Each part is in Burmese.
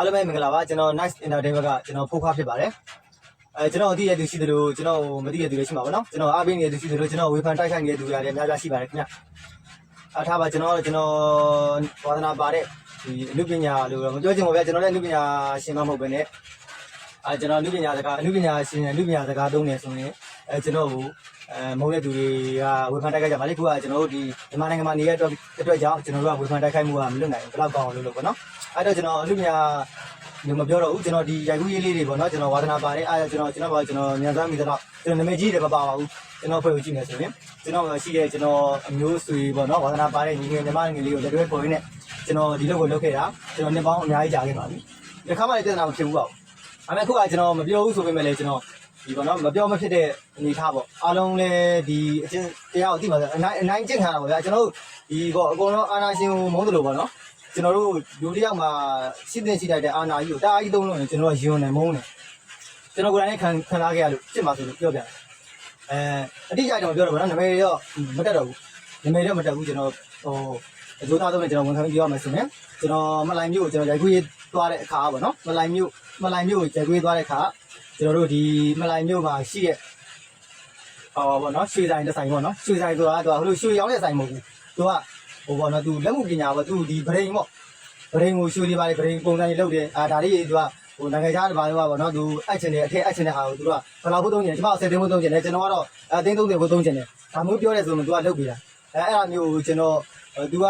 အားလုံးပဲမင်္ဂလာပါကျွန်တော် Nice Entertainment ကကျွန်တော်ဖိုးခွားဖြစ်ပါတယ်အဲကျွန်တော်အသိရသူရှိသလိုကျွန်တော်မသိရသူလည်းရှိမှာပေါ့နော်ကျွန်တော်အားပေးနေတဲ့သူရှိသလိုကျွန်တော်ဝေဖန်တိုက်ခိုက်နေတဲ့သူတွေလည်းအများကြီးရှိပါတယ်ခင်ဗျအားထားပါကျွန်တော်ကျွန်တော်ဝါသနာပါတဲ့ဒီအနုပညာလို့တော့မပြောချင်ပါဗျာကျွန်တော်လည်းအနုပညာရှင်မဟုတ်ဘဲနဲ့အဲကျွန်တော်အနုပညာစကားအနုပညာရှင်အနုပညာစကားသုံးနေဆိုရင်အဲကျွန်တော်ကို အဲမုန်းတဲ့သူတွေကဝေဖန်တိုက်ခိုက်ကြပါလေခုကကျွန်တော်တို့ဒီမြန်မာနိုင်ငံမှာနေရတဲ့အတွက်ကြောင့်ကျွန်တော်တို့ကဝေဖန်တိုက်ခိုက်မှုကမလွတ်နိုင်ဘူးဘယ်တော့ကောင်းအောင်လုပ်လို့ပေါ့နော်အဲ့တော့ကျွန်တော်အနုပညာဒီမပြောတော့ဘူးကျွန်တော်ဒီရိုက်ကူးရေးလေးတွေပေါ့နော်ကျွန်တော်ဝါသနာပါတယ်အားကျွန်တော်ကျွန်တော်ပါကျွန်တော်ညံသားမိတော့ကျွန်တော်နာမည်ကြီးတယ်မပါပါဘူးကျွန်တော်ဖွဲ့ကိုကြည့်နေဆိုရင်ကျွန်တော်ရှိတဲ့ကျွန်တော်အမျိုးဆွေပေါ့နော်ဝါသနာပါတဲ့ညီငယ်ညီမငယ်လေးကိုလက်တွဲပေါ်ရင်းနဲ့ကျွန်တော်ဒီလောက်ကိုလုပ်ခဲ့တာကျွန်တော်နှစ်ပေါင်းအများကြီးကြာခဲ့ပါပြီဒီခါမှလည်းပြဿနာမဖြစ်ဘူးပေါ့အဲ့မဲ့ခုကကျွန်တော်မပြောဘူးဆိုပေမဲ့လည်းကျွန်တော် ဒီပေါ့နော်မပြောမဖြစ်တဲ့အနေထားပေါ့အားလုံးလည်းဒီအချင်းတရားကိုသိပါစေအနိုင်အနိုင်ကျင့်ထားတာပေါ့ဗျာကျွန်တော်တို့ဒီပေါ့အကုန်လုံးအာနာရှင်ကိုမုန်းတယ်လို့ပေါ့နော်ကျွန်တော်တို့လူတစ်ယောက်မှာရှိတဲ့ရှိတဲ့အာနာကြီးကိုတအားကြီးသုံးလို့ရင်ကျွန်တော်ကယွန်းနေမုန်းတယ်ကျွန်တော်ကိုယ်တိုင်ခံခံလာခဲ့ရလို့ဖြစ်မှာဆိုလို့ပြောပြတယ်အဲအတိအကျတော့ပြောတော့ဗောနော်နာမည်တော့မတက်တော့ဘူးနာမည်တော့မတက်ဘူးကျွန်တော်ဟိုအကျိုးသားဆုံးနဲ့ကျွန်တော်ဝန်ခံပြီးပြောရမယ်ဆိုရင်ကျွန်တော်မလိုင်မျိုးကိုကျွန်တော်ရိုက်ခွေးသွားတဲ့အခါပေါ့နော်မလိုင်မျိုးမလိုင်မျိုးကိုရိုက်ခွေးသွားတဲ့အခါ ကျွန်တော်တို့ဒီမလိုင်မျိုးမှာရှိတဲ့ဟောပေါ့နော်ရွှေဆိုင်တစ်ဆိုင်ပေါ့နော်ရွှေဆိုင်ဆိုတာကဟိုလိုရွှေရောင်းတဲ့ဆိုင်မဟုတ်ဘူးသူကဟိုပေါ့နော်သူလက်မှုပညာပေါ့သူဒီဗရိန်ပေါ့ဗရင်ကိုရှူနေပါလေဗရင်ပုံစံကြီးလုပ်တယ်အာဒါလေးသူကဟိုနိုင်ငံခြားတစ်ပါးတော့ဗောနော်သူအပ်ချင်တယ်အထက်အပ်ချင်တဲ့ဟာကိုသူကဘယ်လောက်ဖို့သုံးချင်တယ်ကျွန်တော်10သိန်းဖို့သုံးချင်တယ်ကျွန်တော်ကတော့အသိန်း30ဖို့သုံးချင်တယ်ဒါမျိုးပြောတယ်ဆိုရင်သူကလုပ်ပေးတာအဲအဲ့အမျိုးကိုကျွန်တော်သူက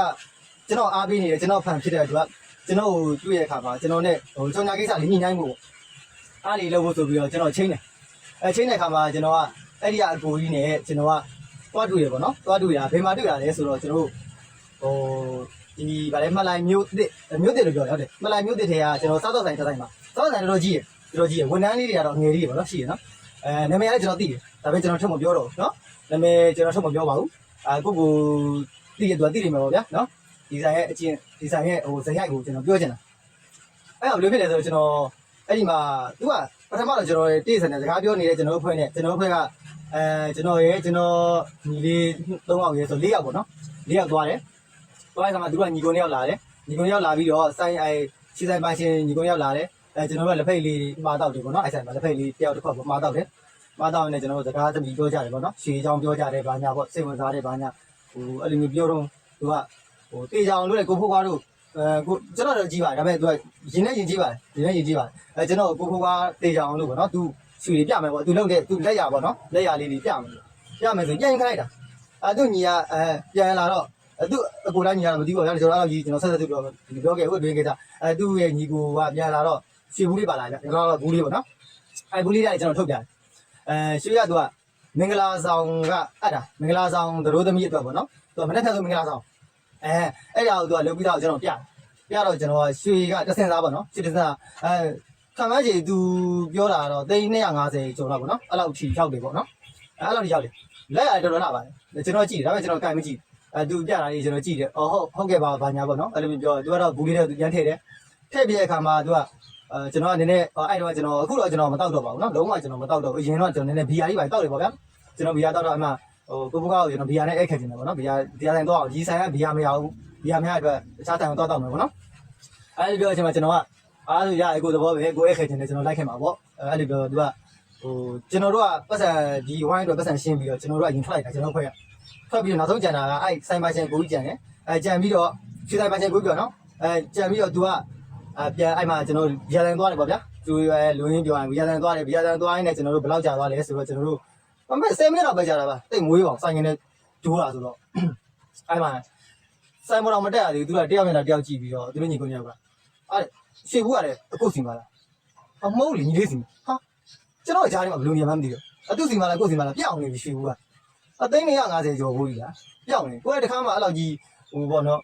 ကျွန်တော်အားပေးနေတယ်ကျွန်တော်ဖန်ဖြစ်တယ်သူကကျွန်တော်ကိုတွေ့ရတဲ့အခါမှာကျွန်တော်နဲ့ဟိုကြောင်ညာကိစ္စလေးညှိနှိုင်းဖို့ အားလေးလုပ်ဖို့ဆိုပြီးတော့ကျွန်တော်ချင်းတယ်အဲချင်းတဲ့အခါမှာကျွန်တော်ကအဲ့ဒီအကိုကြီးနဲ့ကျွန်တော်ကသွားတွေ့ရပေါ့နော်သွားတွေ့ရဘယ်မှာတွေ့ရလဲဆိုတော့ကျွန်တော်ဟိုဒီဗာလဲမလိုက်မျိုးတစ်မျိုးတစ်လို့ပြောတယ်ဟုတ်တယ်မလိုက်မျိုးတစ်ထဲကကျွန်တော်စားတော့ဆိုင်တစ်ဆိုင်မှာစားတော့ဆိုင်တော်တော်ကြီးရတော်တော်ကြီးရဝန်ထမ်းလေးတွေကတော့ငယ်လေးတွေပေါ့နော်ရှိရနော်အဲနာမည်လည်းကျွန်တော်သိတယ်ဒါပေမဲ့ကျွန်တော်ထုတ်မပြောတော့ဘူးနော်နာမည်ကျွန်တော်ထုတ်မပြောပါဘူးအာကိုကိုသိရသူကသိနေမှာပေါ့ဗျာနော်ဒီဆိုင်ရဲ့အချင်းဒီဆိုင်ရဲ့ဟိုဇယိုက်ကိုကျွန်တော်ပြောချင်တာအဲ့တော့ဘယ်လိုဖြစ်လဲဆိုတော့ကျွန်တော် အဲ့ဒီမှာသူကပထမတော့ကျွန်တော်တိစံနဲ့စကားပြောနေတဲ့ကျွန်တော်အဖွဲ့နဲ့ကျွန်တော်အဖွဲ့ကအဲကျွန်တော်ရဲ့ကျွန်တော်ညီလေး၃ယောက်ရဲ့ဆို၄ယောက်ပေါ့နော်၄ယောက်သွားတယ်သွားတဲ့ခါမှာသူကညီကုန်းရောက်လာတယ်ညီကုန်းရောက်လာပြီးတော့ဆိုင်အဲခြေဆိုင်ပိုင်းရှင်ညီကုန်းရောက်လာတယ်အဲကျွန်တော်တို့ကလက်ဖိတ်လေးမှာတော့တယ်ပေါ့နော်အဲဆိုင်မှာလက်ဖိတ်လေးတယောက်တစ်ခါပေါ့မှာတော့တယ်မှာတော့နေကျွန်တော်တို့စကားသမီးပြောကြတယ်ပေါ့နော်ရှေးချောင်းပြောကြတယ်ဘာညာပေါ့စိတ်ဝင်စားတယ်ဘာညာဟိုအဲ့လိုမျိုးပြောတော့သူကဟိုတေချောင်းလို့လေကိုဖိုးကွားတို့ အဲကိုကျွန်တော်တော့ကြည့်ပါတယ်ဒါပေမဲ့သူကရင်နဲ့ရင်ကြည့်ပါတယ်ရင်နဲ့ရင်ကြည့်ပါတယ်အဲကျွန်တော်ကိုဖိုးကွားတေချောင်းလို့ပေါ့နော်သူရှူလေးပြမယ်ပေါ့သူလုပ်တဲ့သူလက်ရပေါ့နော်လက်ရလေးတွေပြမယ်ပြမယ်ဆိုပြန်ခိုင်းတာအဲသူညီကအဲပြန်လာတော့အဲသူအကိုတိုင်းညီရတော့မသိပါဘူးကျွန်တော်အဲ့လိုကြီးကျွန်တော်ဆက်ဆက်သူပြောဒီပြောခဲ့ဟုတ်တွင်ခဲ့တာအဲသူ့ရဲ့ညီကိုကပြန်လာတော့ရွှေဘူးလေးပါလာကြကျွန်တော်တော့ဘူးလေးပေါ့နော်အဲဘူးလေးတိုင်းကျွန်တော်ထုတ်ပြတယ်အဲရွှေရသူကမင်္ဂလာဆောင်ကအပ်တာမင်္ဂလာဆောင်သရိုးသမီးအတွက်ပေါ့နော်သူကမနေ့ကဆိုမင်္ဂလာဆောင် အဲအဲ့ဒါကိုသူကလုပ်ပြီးတော့ကျွန်တော်ပြပြတော့ကျွန်တော်ရွှေကတဆင်စားပေါ့နော်ရွှေတဆင်စားအဲခံမကြီးသူပြောတာတော့350ကျော်တော့ပေါ့နော်အဲ့လောက်ချီရောက်တယ်ပေါ့နော်အဲ့လောက်ရောက်တယ်လက်ရတော်တော်လာပါတယ်ကျွန်တော်ကြည့်တယ်ဒါပေမဲ့ကျွန်တော်ကင်မကြည့်အဲသူပြတာလေးကျွန်တော်ကြည့်တယ်အော်ဟုတ်ဟုတ်ကဲ့ပါဘာညာပေါ့နော်အဲ့လိုမျိုးပြောသူကတော့ဘူးလေးတဲ့သူပြန်ထည့်တယ်ထည့်ပြတဲ့အခါမှာသူကအဲကျွန်တော်ကနည်းနည်းအဲ့တော့ကျွန်တော်အခုတော့ကျွန်တော်မတောက်တော့ပါဘူးနော်လုံးဝကျွန်တော်မတောက်တော့ဘူးအရင်တော့ကျွန်တော်နည်းနည်းဘီယာလေးပါတောက်တယ်ပေါ့ဗျာကျွန်တော်ဘီယာတောက်တော့အမှ ဟိုကိုဘကောက်ကျွန်တော်ဘီယာနဲ့အိတ်ခက်နေတယ်ပေါ့နော်ဘီယာဘီယာဆိုင်တော့ရီဆိုင်ကဘီယာမရဘူးဘီယာမရအတွက်တခြားဆိုင်ကိုတောက်တော့မယ်ပေါ့နော်အဲ့လိုပြောအချိန်မှာကျွန်တော်ကအားဆိုရအကိုသဘောပဲကိုအိတ်ခက်နေတယ်ကျွန်တော်လိုက်ခဲ့မှာပေါ့အဲ့လိုပြောသူကဟိုကျွန်တော်တို့ကပတ်စံဒီဝိုင်းအတွက်ပတ်စံရှင်းပြီးတော့ကျွန်တော်တို့ကရင်ထွက်လိုက်တာကျွန်တော်ဖွဲ့ရထွက်ပြီးတော့နောက်ဆုံးကြံတာကအဲ့ဆိုင်ပါရှင်ကိုကြီးကြံတယ်အဲကြံပြီးတော့ရွှေဆိုင်ပါရှင်ကိုကြီးပြောနော်အဲကြံပြီးတော့ तू ကအဲပြန်အဲ့မှာကျွန်တော်ရန်တန်သွားတယ်ပေါ့ဗျာသူအဲလူရင်းပြောရင်ရန်တန်သွားတယ်ရန်တန်သွားရင်လည်းကျွန်တော်တို့ဘယ်လောက်ကြာသွားလဲဆိုတော့ကျွန်တော်တို့ အမေ10မိနစ်တော့ပဲကြာတာပါတိတ်မွေးပါဆိုင်ကနေကျိုးတာဆိုတော့အဲ့မှာဆိုင်မတော်မတက်ရသေးဘူးသူကတယောက်နဲ့တယောက်ကြည့်ပြီးတော့သူတို့ညီကိုညောက်ကအဲ့ရှေ့ဘူးကလည်းအခုစီပါလားအမဟုတ်လေညီလေးစီဟာကျွန်တော်ကြားထဲမှာဘယ်လိုနေမှမသိတော့အတူစီမလားကိုစီမလားပြအောင်နေပြီရှေ့ဘူးကအသိန်း150ကျော်ဘူးကြီးလားပြောင်းနေကိုယ်တခါမှအဲ့လောက်ကြီးဟိုပေါ့နော်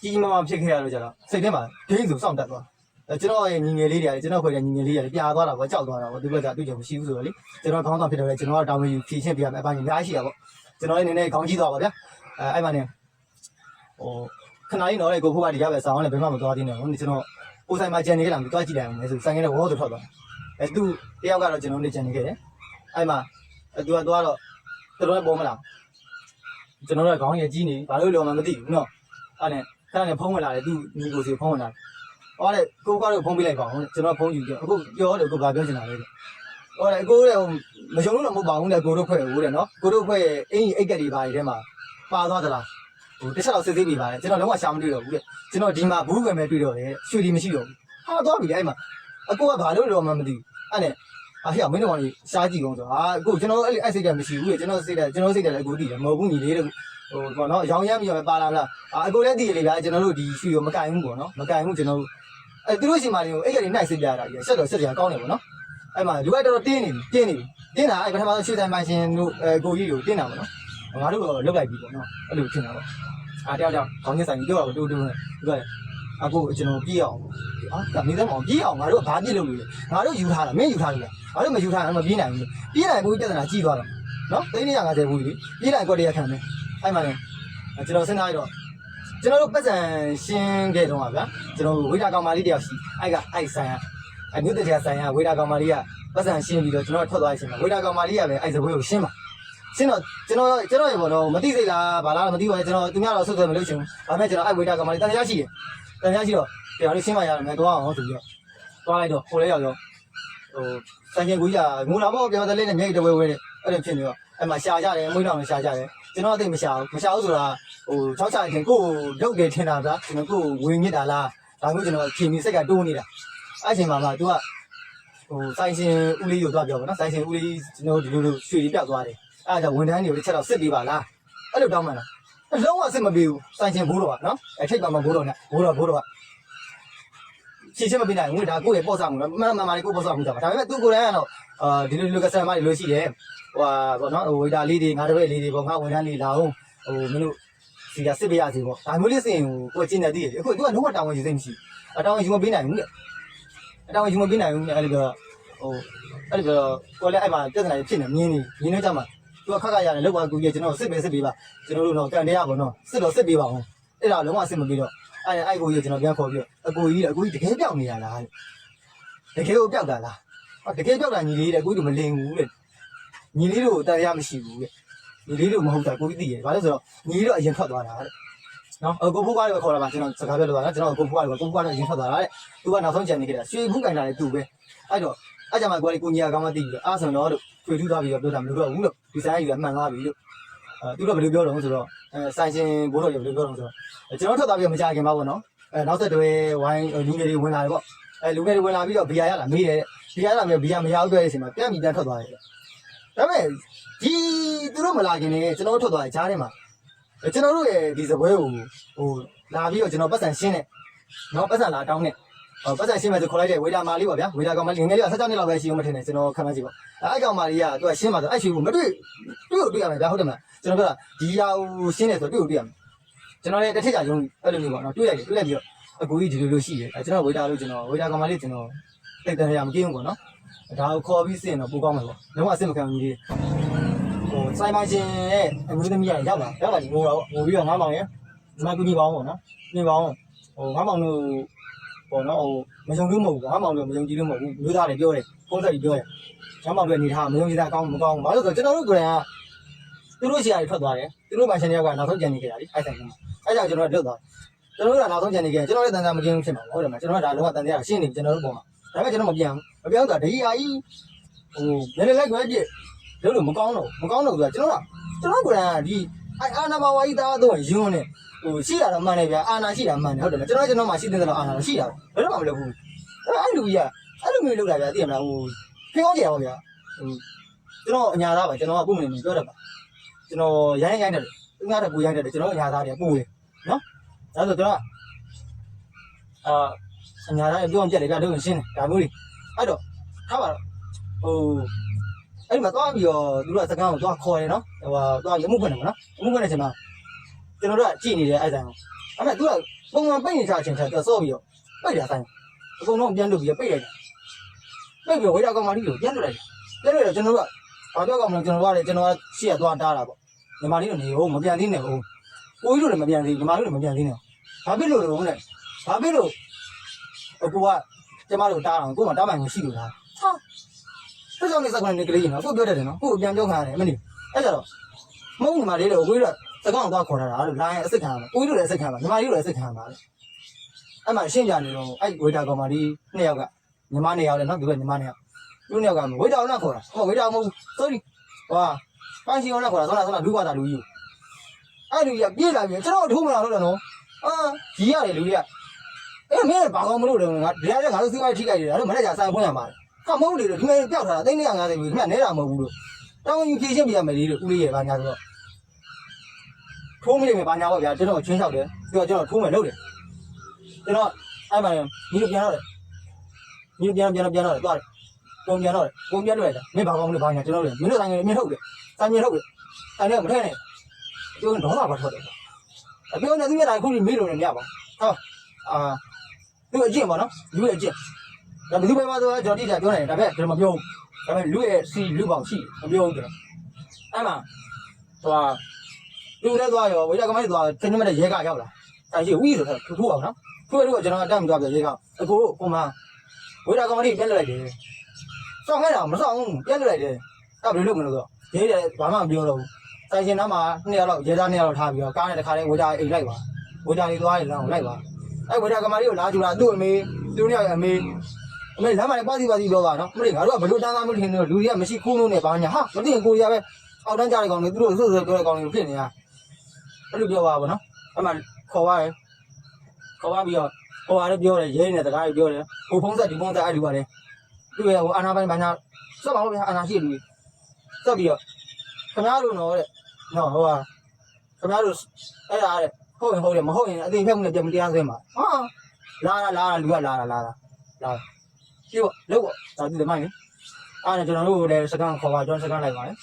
ကြီးကြီးမားမားဖြစ်ခဲ့ရတော့ကြတော့စိတ်ထဲမှာဒိန်းဆိုစောင့်တက်သွားအဲ ကျွန်တော်ရဲ့ညီငယ်လေးတွေကကျွန်တော်ခွေတဲ့ညီငယ်လေးတွေပြာသွားတာပေါ့ကြောက်သွားတာပေါ့ဒီဘက်ကတွေ့ကြမရှိဘူးဆိုတော့လေကျွန်တော်ခေါင်းဆောင်ဖြစ်တယ်ကျွန်တော်ကတောင်းဝင်ယူဖြည့်ချင်းပြရမယ်အပိုင်းကြီးအများကြီးရှိတာပေါ့ကျွန်တော်လည်းနည်းနည်းခေါင်းကြီးသွားပါဗျာအဲအဲ့မှနေဟိုခဏလေးတော့လေကိုဖိုးကဒီရပဲဆောင်းလည်းဘယ်မှမသွားသေးနဲ့ဟိုကျွန်တော်ကိုဆိုင်မှာကြံနေကြတာမတွားကြည့်လိုက်အောင်လေဆိုဆိုင်ကနေဝေါ်ဆိုထွက်သွားအဲသူတယောက်ကတော့ကျွန်တော်နေကြံနေခဲ့တယ်အဲ့မှာအဲသူကသွားတော့တော်တော်ပေါ်မလားကျွန်တော်တို့ကခေါင်းရည်ကြီးနေဘာလို့လောမှမသိဘူးနော်အဲ့ဒါနဲ့ခဏနဲ့ဖုံးဝင်လာတယ်သူညီကိုစီဖုံးဝင်လာတယ် ဟောတဲ့ကိုကတော့ဖုန်းပေးလိုက်ပါဦးတဲ့ကျွန်တော်ဖုန်းယူကြအခုပြောတယ်ကိုဘာပြောချင်တာလဲတဲ့ဟောတဲ့ကိုတဲ့မယုံလို့တော့မဟုတ်ပါဘူးတဲ့ကိုတို့ဖွဲ့ဦးတဲ့နော်ကိုတို့ဖွဲ့အင်းကြီးအိတ်ကက်တွေပါထဲမှာပါသွားသလားဟိုတစ်ချက်တော့စစ်သေးပြီပါလေကျွန်တော်လုံးဝရှာမတွေ့တော့ဘူးတဲ့ကျွန်တော်ဒီမှာဘူးဝင်မဲ့တွေ့တော့တယ်ရွှေဒီမရှိတော့ဘူးဟာသွားပြီလေအဲ့မှာအကိုကဘာလို့တော့မှမသိဘူးအဲ့နဲ့အဟိယမင်းတို့ကရှားကြည့်ကုန်ဆိုဟာအခုကျွန်တော်အဲ့အဲ့စိတ်ကမရှိဘူးလေကျွန်တော်စိတ်ကကျွန်တော်စိတ်ကလည်းအကိုသိတယ်မဟုတ်ဘူးညီလေးတို့ဟိုပေါ့နော်ရောင်ရမ်းပြီးတော့ပါလာမလားအကိုလည်းသိတယ်လေဗျာကျွန်တော်တို့ဒီရွှေကိုမကင်ဘူးပေါ့နော်မကင်ဘူးကျွန်တော် အဲသူတို့ရှင်မာတွေကိုအဲ့ကလေးနိုင်စစ်ပြရတာကြီးဆက်တော့ဆက်ကြကောင်းတယ်ဗောနော်အဲ့မှာလူကတော်တော်တင်းနေပြီတင်းနေပြီတင်းတာအဲ့ပထမဆုံးရွှေဆိုင်ပိုင်ရှင်တို့အဲကိုကြီးကိုတင်းတာဗောနော်ငါတို့ကတော့လုတ်လိုက်ပြီဗောနော်အဲ့လိုထင်တာဗောအားတယောက်တယောက်ခေါင်းချင်းဆိုင်ပြောတာဗောတူတူနဲ့သူကအကိုကျွန်တော်ပြေးအောင်ဟာဒါမင်းသမအောင်ပြေးအောင်ငါတို့ကဘာပြေးလို့လဲငါတို့ယူထားတာမင်းယူထားလို့လားငါတို့မယူထားရင်မပြေးနိုင်ဘူးပြေးနိုင်ဘူးပြဿနာကြီးသွားတော့နော်350ဘူးလေပြေးနိုင်ကွက်တရခံမယ်အဲ့မှာလေကျွန်တော်စဉ်းစားရတော့ ကျွန်တော်တို့ပတ်စံရှင်းခဲ့တော့ပါဗျာကျွန်တော်ဝေတာကောင်မလေးတယောက်ရှိအဲ့ကအဲ့ဆိုင်ကအမျိုးတရားဆိုင်ကဝေတာကောင်မလေးကပတ်စံရှင်းပြီးတော့ကျွန်တော်ထွက်သွားရှင်မှာဝေတာကောင်မလေးကပဲအဲ့စပွဲကိုရှင်းပါရှင်းတော့ကျွန်တော်ကျွန်တော်ရေပေါ့နော်မသိစိတ်လားဘာလားမသိပါဘူးကျွန်တော်သူများတော့ဆွတ်ဆွဲမလုပ်ချင်ဘူးဒါပေမဲ့ကျွန်တော်အဲ့ဝေတာကောင်မလေးတန်တရားရှိတယ်တန်တရားရှိတော့တရားလေးရှင်းမှရတယ်မယ်တော့အောင်ဆိုပြီးတော့သွားလိုက်တော့ဟိုလဲရောက်ရောဟိုဆိုင်ရှင်ကူကြီးကငိုလာပေါ့ပြောတယ်လေးနဲ့မျက်ရည်တဝဲဝဲတဲ့အဲ့လိုဖြစ်နေတော့အဲ့မှာရှာကြတယ်မွေးတော်လည်းရှာကြတယ်ကျွန်တော်အသိမရှာဘူးမရှာဘူးဆိုတာ ဟို၆ချရင်ကိုယ်ကိုလုတ်တယ်ထင်တာဗျာကျွန်တော်ကိုယ်ဝင်မြစ်တာလားဒါမျိုးကျွန်တော်ခင်ပြီးစိတ်ကတိုးနေတာအဲ့အချိန်မှာမှ तू ကဟိုစိုင်းရှင်ဦးလေးကိုသွားပြောပါနော်စိုင်းရှင်ဦးလေးကျွန်တော်ဒီလိုလိုရွှေလေးပြောက်သွားတယ်အဲ့ဒါကြောင့်ဝန်ထမ်းတွေကိုတစ်ချက်တော့စစ်ပေးပါလားအဲ့လိုတောင်းမှလားအလုံးဝစစ်မပေးဘူးစိုင်းရှင်ဘိုးတော်ကနော်အဲ့ထိတ်ပါမဘိုးတော်နဲ့ဘိုးတော်ဘိုးတော်ကရှင်းရှင်းမပေးနိုင်ဘူးဒါကိုယ့်ရဲ့ပေါ့ဆောင်မှုနော်မမမလေးကိုယ့်ပေါ့ဆောင်မှုတာပါဒါပေမဲ့ तू ကိုယ်တိုင်ကတော့အာဒီလိုလိုကဆန်မတွေလို့ရှိတယ်ဟိုဟာပေါ့နော်ဟိုဝေတာလေးတွေငါတို့ရဲ့လေးတွေပေါ့ငါဝန်ထမ်းလေးလာအောင်ဟိုမင်းတို့ စီကစစ်ပေးရစီပေါ့ဒါမျိုးလေးစင်ကိုကိုကျင်းနေတည်တယ်အခုသူကလုံးဝတောင်းဝင်ယူစိတ်မရှိအတောင်းဝင်ယူမပေးနိုင်ဘူးလေအတောင်းဝင်ယူမပေးနိုင်ဘူးလေအဲ့ဒီတော့ဟိုအဲ့ဒီတော့ကိုလည်းအဲ့မှာပြဿနာဖြစ်နေမြင်းနေမြင်းနေကြမှာသူကခက်ခက်ရတယ်လောက်ပါကူကြီးကျွန်တော်စစ်ပေးစစ်ပေးပါကျွန်တော်တို့တော့ကန်တရားပေါ့နော်စစ်တော့စစ်ပေးပါအောင်အဲ့ဒါလုံးဝစစ်မပေးတော့အဲ့အဲ့ကိုကြီးကျွန်တော်ပြန်ခေါ်ပြီးအကိုကြီးအကိုကြီးတကယ်ပြောက်နေရလားတကယ်ကိုပြောက်တာလားတကယ်ပြောက်တာညီလေးတဲ့ကိုကြီးမလင်ဘူးလေညီလေးတို့တရားမရှိဘူး လေညီလေးတို့မဟုတ်တာကိုကြီးသိရတယ်။ဘာလို့ဆိုတော့ညီလေးတို့အရင်ထွက်သွားတာတဲ့။နော်အကိုဖိုးကားတွေခေါ်လာပါကျွန်တော်စကားပြောလို့ပါနော်ကျွန်တော်အကိုဖိုးကားတွေကိုကိုဖိုးကားတွေအရင်ထွက်သွားတာတဲ့။သူကနောက်ဆုံးကြံနေခဲ့တာရွှေဘူးကင်တာလည်းသူပဲ။အဲ့တော့အဲ့ကြမှာကိုယ်ကိုညီအကောင်မသိဘူးလို့အားဆိုတော့လို့ရွှေထူးသွားပြီးတော့ပြောတာမလို့တော့ဘူးလို့ဒီဆိုင်ကြီးကမှန်သွားပြီလို့အဲသူတို့ဘယ်လိုပြောတော့ဆိုတော့အဲဆိုင်ရှင်ဘိုးတော်ကြီးဘယ်လိုပြောတော့ဆိုတော့ကျွန်တော်ထွက်သွားပြီးမကြခင်ပါဘောနော်အဲနောက်ဆက်တွဲဝိုင်းလူငယ်တွေဝင်လာတယ်ပေါ့အဲလူငယ်တွေဝင်လာပြီးတော့ဘီယာရလာမေးတယ်ဘီယာရလာမျိုးဘီယာမရဘူးပြောတဲ့အချိန်မှာပြန်ပြီးပြန်ထွက်သွားတယ်ဒါပေမဲ့ ဒီသူတို့မလာခင်နေကျွန်တော်ထွက်သွားတယ်ကြားထဲမှာကျွန်တော်တို့ရဲ့ဒီစပွဲကိုဟိုလာပြီးတော့ကျွန်တော်ပတ်စံရှင်းတယ်နော်ပတ်စံလာတောင်းတယ်ဟောပတ်စံရှင်းမယ်ဆိုခေါ်လိုက်တဲ့ဝေတာမာလေးပါဗျာဝေတာကောင်မလေးငယ်လေးက16နှစ်လောက်ပဲရှိဦးမထင်နဲ့ကျွန်တော်ခံမှန်းကြည့်ပါအဲ့ကောင်မလေးကသူကရှင်းပါဆိုအဲ့ရွှေကိုမတွေ့တွေ့ကိုတွေ့ရမယ်ဗျာဟုတ်တယ်မလားကျွန်တော်ပြောတာဒီဟာကိုရှင်းတယ်ဆိုတွေ့ကိုတွေ့ရမယ်ကျွန်တော်လည်းတစ်ထစ်ကြရုံအဲ့လိုမျိုးပေါ့နော်တွေ့ရတယ်တွေ့လိုက်ပြီးတော့အကူကြီးဒီလိုလိုရှိတယ်အဲကျွန်တော်ဝေတာလို့ကျွန်တော်ဝေတာကောင်မလေးကျွန်တော်တိတ်တန်ရမကင်းဘူးပေါ့နော်ဒါကိုခေါ်ပြီးစင်တော့ပိုကောင်းမယ်ပေါ့လုံးဝအဆင်မခံဘူးကြီး ဟိုစိုင်းမရှင်ရဲ့အမျိုးသမီးကရောက်လာရောက်လာဒီငိုတော့ငိုပြီးတော့ငါးမောင်ရဲ့ဒီမှာကူညီပါအောင်ပေါ့နော်ညီပါအောင်ဟိုငါးမောင်တို့ပေါ့နော်ဟိုမယုံလို့မဟုတ်ဘူးငါးမောင်တို့မယုံကြည်လို့မဟုတ်ဘူးမျိုးသားတွေပြောတယ်ပုံစံတွေပြောတယ်ငါးမောင်တို့အနေထားမယုံကြည်တာကောင်းမကောင်းဘာလို့ဆိုတော့ကျွန်တော်တို့ကိုယ်တိုင်ကသူတို့ရှေ့ရထွက်သွားတယ်သူတို့မရှင်တွေကနောက်ဆုံးကြံနေကြတာလीအဲ့ဆိုင်ကအဲ့ကြောင့်ကျွန်တော်တို့လွတ်သွားကျွန်တော်တို့ကနောက်ဆုံးကြံနေကြကျွန်တော်လည်းတန်တာမကင်းဘူးဖြစ်မှာဟုတ်တယ်မကျွန်တော်ကဒါလုံးဝတန်တရားရှင်းနေကျွန်တော်တို့ပုံမှာဒါပေမဲ့ကျွန်တော်မပြန်ဘူးမပြန်ဘူးဆိုတာဒီအာကြီးဟိုလည်းလည်းကွဲပြစ် လို့လို့မကောင်းတော့မကောင်းတော့ဆိုတာကျွန်တော်ကကျွန်တော်ကိုယ်တိုင်ကဒီအာနာဘာဝါကြီးသားတော့ယွန်းနေဟိုရှိတာတော့မှန်တယ်ဗျာအာနာရှိတာမှန်တယ်ဟုတ်တယ်မကျွန်တော်ကျွန်တော်မှရှိတဲ့တော့အာနာတော့ရှိတာဘယ်တော့မှမလုပ်ဘူးအဲ့လူကြီးကအဲ့လိုမျိုးလုပ်တာဗျာသိရမလားဟိုဖင်းကောင်းကြရပါဗျာဟိုကျွန်တော်အညာသားပါကျွန်တော်ကပုံမနေနေပြောတတ်ပါကျွန်တော်ရိုင်းရိုင်းတယ်သူများတော့ပူရိုင်းတယ်ကျွန်တော်အညာသားတွေကပူတယ်နော်ဒါဆိုကျွန်တော်အာအညာသားပြောအောင်ပြက်တယ်ဗျာတို့ရှင်းတယ်ဒါမျိုးကြီးအဲ့တော့ထားပါတော့ဟို အဲ့ဒီမှာသွားပြီးတော့သူတို့ကစကားကိုသွားခေါ်တယ်နော်ဟိုဟာသွားရမှုဖွင့်တယ်မနော်ရမှုဖွင့်တဲ့အချိန်မှာကျွန်တော်တို့ကကြည့်နေတယ်အဲ့ဆိုင်ကိုအဲ့မဲ့သူကပုံမှန်ပိတ်နေချအချိန်ချက်သူစော့ပြီးတော့ပိတ်တာဆိုင်အကုန်လုံးပြန်လုပ်ပြီးပိတ်လိုက်တယ်ပိတ်ပြီးဝေးတာကောင်မလေးကိုပြန်လွတ်လိုက်တယ်ပြန်လွတ်တော့ကျွန်တော်တို့ကဘာပြောကောင်မလဲကျွန်တော်တို့ကလည်းကျွန်တော်ကရှေ့ကသွားတားတာပေါ့ညီမလေးတို့နေဟုတ်မပြန်သေးနဲ့ဟုတ်ကိုကြီးတို့လည်းမပြန်သေးညီမလေးတို့လည်းမပြန်သေးနဲ့ဘာဖြစ်လို့လဲဟုတ်လဲဘာဖြစ်လို့အကူကကျမတို့တားအောင်ကို့မှာတားမှန်ကိုရှိလို့လားဟာ ဆက်ဆောင်နေစကွန်နေကလေးနော်ကိုပြောတတ်တယ်နော်ကိုပြန်ပြောခံရတယ်မင်းအဲ့ကြတော့မဟုတ်ညီမလေးတို့ကိုကြီးတို့စကောင်းတော့ခေါ်တာလားလို့လိုင်းအစ်စ်ခံရမှာကိုကြီးတို့လည်းအစ်စ်ခံပါညီမလေးတို့လည်းအစ်စ်ခံပါလေအဲ့မှာရှင်းကြနေတော့အဲ့ဝေတာကောင်မလေးနှစ်ယောက်ကညီမနှစ်ယောက်လည်းနော်သူကညီမနှစ်ယောက်သူနှစ်ယောက်ကဝေတာအောင်ခေါ်တာဟောဝေတာမဟုတ်ဘူး sorry ဟာပန်းရှင်အောင်ခေါ်တာဆောလာဆောလာလူပါတာလူကြီးအဲ့လူကြီးပြေးလာပြီကျွန်တော်ထိုးမလာလို့တော့နော်အာကြီးရတယ်လူကြီးကအဲ့မင်းဘာကောင်မလို့လဲငါဒီကငါတို့စီးပွားရေးထိခိုက်နေတာတော့မနေ့ကဆိုင်ပွင့်ရမှာ ကမဟုတ်လေဒီမင်းပျောက်ထားတာ350ပြီခင်ဗျနဲတာမဟုတ်ဘူးလို့တောင်းရင်ဖြည့်ရှင်းပြရမယ်လေလို့ဦးလေးရဲ့ဘာညာဆိုတော့ထိုးမလို့မယ်ဘာညာပေါ့ဗျာကျွန်တော်ချင်းလျှောက်တယ်ပြီးတော့ကျွန်တော်ထိုးမယ်လုပ်တယ်ကျွန်တော်အဲ့မှာညီတို့ပြန်တော့တယ်ညီတို့ပြန်ပြန်ပြန်တော့တယ်တွားတယ်ပုံပြန်တော့တယ်ပုံပြန်တော့တယ်မင်းဘာကောင်မလို့ဘာညာကျွန်တော်လည်းမင်းတို့ဆိုင်ငယ်မြင်ထုတ်တယ်ဆိုင်မြင်ထုတ်တယ်ဆိုင်နဲ့မထဲနဲ့ပြောရင်တော့မှဘာထွက်တယ်အပြောနေသူရတာခုကြီးမေးလို့လည်းမရပါဘူးဟာအာသူအကျင့်ပါနော်လူရဲ့အကျင့် ဒါဘယ်သူပဲပါတော့ကျွန်တော်တိကျပြောနေတယ်ဒါပေမဲ့ကျွန်တော်မပြောဘူးဒါပေမဲ့လူရဲ့စီလူပေါင်ရှိမပြောဘူးကျွန်တော်အဲ့မှာဟိုဟာလူလည်းသွားရောဝိဒါကမိုင်းသွားချင်းမတဲ့ရဲကရောက်လာအဲ့ရှိဝီဆိုတော့ထူထူအောင်နော်ထူထူကကျွန်တော်အတက်မသွားပြရဲကအကိုကိုမဝိဒါကမိုင်းပြန်လိုက်တယ်စောင့်ခဲ့တာမစောင့်ဘူးပြန်လိုက်တယ်အဲ့ဘယ်လိုလုပ်မလို့ဆိုရဲတယ်ဘာမှမပြောတော့ဘူးတိုင်ရှင်နားမှာနှစ်ယောက်လောက်ရဲသားနှစ်ယောက်လောက်ထားပြီးတော့ကားနဲ့တခါလေးဝိဒါအိမ်လိုက်ပါဝိဒါလေးသွားရင်လောင်းလိုက်ပါအဲ့ဝိဒါကမိုင်းကိုလာကြူလာသူ့အမေသူ့နှစ်ယောက်အမေ အမေလမ်းမှာပါစီပါစီပြောပါနော်မလေးငါတို့ကဘလို့တန်းသားမလို့ထင်လို့လူတွေကမရှိခိုးလို့နဲ့ဘာညာဟာမသိရင်ကိုကြီးကပဲအောက်တန်းကြတဲ့ကောင်တွေသူတို့ဆိုဆိုပြောတဲ့ကောင်တွေဖြစ်နေတာအဲ့လိုပြောပါဘောနော်အဲ့မှာခေါ်ရတယ်ခေါ်ပါပြီးတော့ဟိုအားလည်းပြောတယ်ရဲနေတကားကြီးပြောတယ်ဟိုဖုံးဆက်ဒီဖုံးဆက်အဲ့လိုပါတယ်သူ့ရဲ့ဟိုအာနာပိုင်းဘာညာစက်ပါလို့ဗျာအာနာရှိလူကြီးစက်ပြီးတော့ခင်ဗျားတို့တော့တဲ့နော်ဟိုဟာခင်ဗျားတို့အဲ့ဒါတဲ့ဟုတ်ရင်ဟုတ်တယ်မဟုတ်ရင်အသေးဖက်မှုနဲ့ပြန်မတရားဆွဲမှာဟာလာလာလာလူကလာလာလာလာ ရှိပေါ့လောက်ပေါ့ဒါဒီမိုင်းလေအားနဲ့ကျွန်တော်တို့လည်းစကန်ခေါ်ပါကျွန်တော်စကန်လိုက်ပါတယ်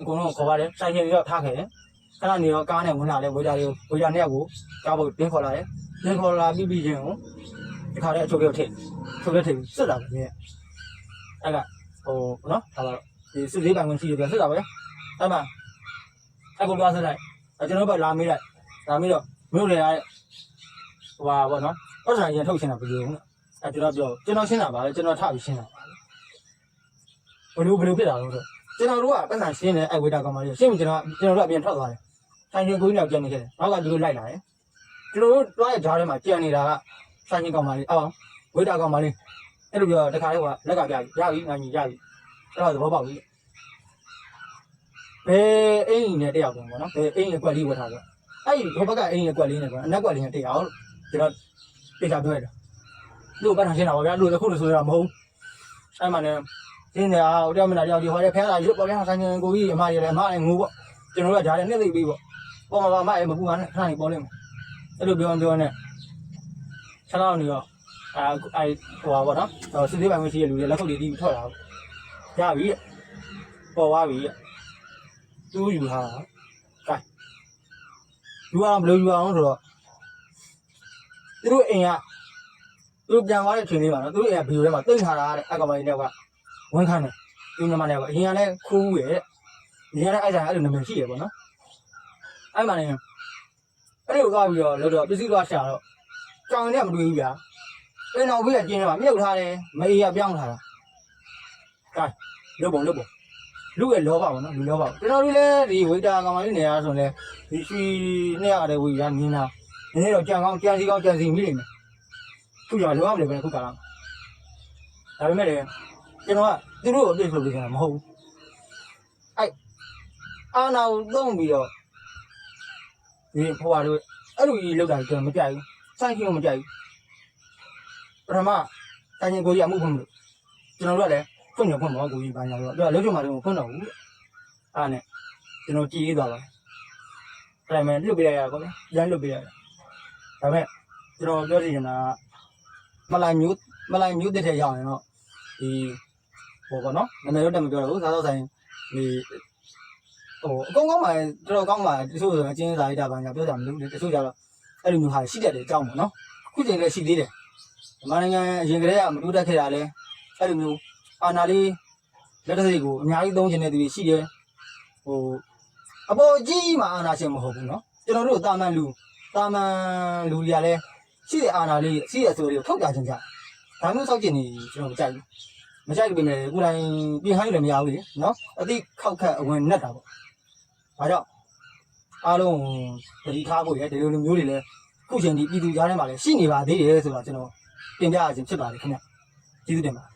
အကုန်လုံးခေါ်ပါတယ်ဆိုင်ရှင်ရောထားခဲ့တယ်ခဏနေတော့ကားနဲ့ဝင်လာတယ်ဝေတာလေးဝေတာနှစ်ယောက်ကိုကားဖို့တင်းခေါ်လာတယ်တင်းခေါ်လာပြီးပြီးချင်းကိုဒီခါလေးအချိုးလေးကိုထည့်ချိုးလေးထည့်စစ်လာတယ်အဲ့ကဟိုနော်ဒါတော့ဒီစစ်လေးပိုင်ဝင်ရှိတယ်ပြန်စစ်တာပဲအဲ့မှာအဲ့ကိုသွားစစ်လိုက်ကျွန်တော်ဘက်လာမေးလိုက်လာမေးတော့မြို့လေရတဲ့ဟိုပါဘောနော်ပတ်စံရင်ထုတ်ရှင်တာဘယ်လိုလဲ အဲ့ကျွန်တော်ပြောကျွန်တော်ရှင်းတာပါလေကျွန်တော်ထပြီးရှင်းတာပါဘယ်လိုဘယ်လိုဖြစ်တာလဲဆိုကျွန်တော်တို့ကပတ်စံရှင်းတယ်အဲ့ဝေတာကောင်မလေးရှင်းပြီကျွန်တော်ကျွန်တော်တို့အပြင်ထွက်သွားတယ်ဆိုင်ရှင်ကိုကြီးတော့ကြံနေခဲ့တယ်နောက်ကဒီလိုလိုက်လာတယ်ကျွန်တော်တို့တွားရဲ့ဂျားထဲမှာကြံနေတာကဆိုင်ရှင်ကောင်မလေးအော်ဝေတာကောင်မလေးအဲ့လိုပြောတခါလေးကလက်ကပြပြီရပြီငါညီရပြီအဲ့တော့သဘောပေါက်ပြီဘယ်အင်းကြီးနဲ့တက်ရောက်တယ်ပေါ့နော်ဘယ်အင်းရဲ့ကွက်လေးဝတ်ထားဆိုအဲ့ဒီဟိုဘက်ကအင်းရဲ့ကွက်လေးနဲ့ပေါ့အနက်ကွက်လေးနဲ့တက်အောင်ကျွန်တော်ပြေချပြောရတယ် လူပတ်ထားရှင်းတာပါဗျာလူတစ်ခုလို့ဆိုရမှာမဟုတ်အဲ့မှာလည်းရှင်းတယ်အောင်တယောက်မနာတယောက်ဒီဟောတဲ့ဖဲလာရွတ်ပေါ့ဗျာဆိုင်ရှင်ကိုကြီးအမကြီးလည်းအမလည်းငိုပေါ့ကျွန်တော်တို့ကဂျားနဲ့နှစ်သိပ်ပြီးပေါ့ပေါ်မှာပါမအဲ့မပူပါနဲ့ခဏနေပေါ်လိမ့်မယ်အဲ့လိုပြောပြောနဲ့ဆက်တော့နေတော့အဲအဲဟိုပါပေါ့နော်စစ်သေးပိုင်မရှိတဲ့လူတွေလက်ခုပ်တွေတီးထွက်လာရပြီပေါ်သွားပြီသူ့ယူထားတာကဲယူအောင်ဘယ်လိုယူအောင်ဆိုတော့သူတို့အိမ်က သူတို့ပြန်သွားတဲ့ချိန်လေးပါနော်သူတို့အိမ်ကဗီဒီယိုထဲမှာတိတ်ထားတာတဲ့အကောင်မကြီးတယောက်ကဝန်ခံတယ်သူညမနဲ့ကအရင်ကလည်းခိုးဦးရဲ့အရင်ကလည်းအဲ့ဆိုင်အဲ့လိုနာမည်ရှိရပေါ့နော်အဲ့မှာလည်းအဲ့လိုသွားပြီးတော့လို့တော့ပစ္စည်းသွားရှာတော့ကြောင်နဲ့မတွေ့ဘူးဗျာအင်းတော်ဘေးကကျင်းထဲမှာမြုပ်ထားတယ်မေးရပြောင်းထားတာကဲလုတ်ပုံလုတ်ပုံလူရဲ့လောဘပေါ့နော်လူလောဘကျွန်တော်တို့လည်းဒီဝိတာကောင်မလေးနေရဆိုရင်ဒီရွှီနဲ့ရတယ်ဝီရမြင်တာနည်းနည်းတော့ကြံကောင်းကြံစီကောင်းကြံစီမိနေမယ် သူကလောရမလို့ပဲခုကလာဒါပေမဲ့လည်းကျွန်တော်ကသူတို့အပြည့်ဆိုလို့ဆိုတာမဟုတ်ဘူးအဲ့အာနာကိုသုံးပြီးတော့ဒီဖွာတို့အဲ့လိုကြီးလောက်တာကျွန်တော်မကြိုက်ဘူးစိုက်ကြီးမကြိုက်ဘူးပထမတိုင်ရင်ကိုကြီးအမှုဖွင့်လို့ကျွန်တော်တို့ကလည်းဖွင့်ရဖွင့်မှာကိုကြီးဘာညာတော့သူကလုံးချင်မှတော့ဖွင့်တော့ဘူးအဲ့နဲ့ကျွန်တော်ကြည်ရေးသွားပါအဲ့ဒါမှလွတ်ပြရရကောဗျရမ်းလွတ်ပြရရဒါပေမဲ့ကျွန်တော်ပြောချင်တာ မလိုက်မျိုးမလိုက်မျိုးတက်တဲ့ရောက်ရင်တော့ဒီဟိုပေါ့နော်နာမည်တော့တက်မပြောတော့ဘူးစားတော့ဆိုင်ဒီဟိုအကောင်းကောင်းပါတော်တော်ကောင်းပါတချို့ဆိုရင်အချင်းစာရိတာဘာညာပြောကြမလို့တချို့ကြတော့အဲ့လိုမျိုးဟာရှိတတ်တယ်အကြောင်းပေါ့နော်ခုချိန်လည်းရှိသေးတယ်မြန်မာနိုင်ငံအရင်ကတည်းကမတူတက်ခဲ့တာလဲအဲ့လိုမျိုးအာနာလေးလက်တစိတ်ကိုအများကြီးသုံးချင်တဲ့သူတွေရှိတယ်ဟိုအပေါ်ကြီးမှအာနာရှင်မဟုတ်ဘူးနော်ကျွန်တော်တို့တာမန်လူတာမန်လူတွေကလည်း ရှိတဲ့အာနာလေးရှိတဲ့အစိုးရကိုထုတ်ကြခြင်းကြဒါမျိုးစောက်ကျင်နေကျွန်တော်မကြိုက်ဘူးမကြိုက်ဘူးပြင်မယ်ကိုယ်တိုင်ပြင်ဟိုင်းလည်းမရဘူးလေနော်အတိခောက်ခတ်အဝင်နဲ့တာပေါ့ဒါကြောင့်အားလုံးတတိထားဖို့ရဒီလိုလိုမျိုးတွေလည်းခခုချိန်ဒီပြည်သူကြားထဲမှာလည်းရှိနေပါသေးတယ်ဆိုတော့ကျွန်တော်တင်ပြရခြင်းဖြစ်ပါတယ်ခင်ဗျကျေးဇူးတင်ပါတယ်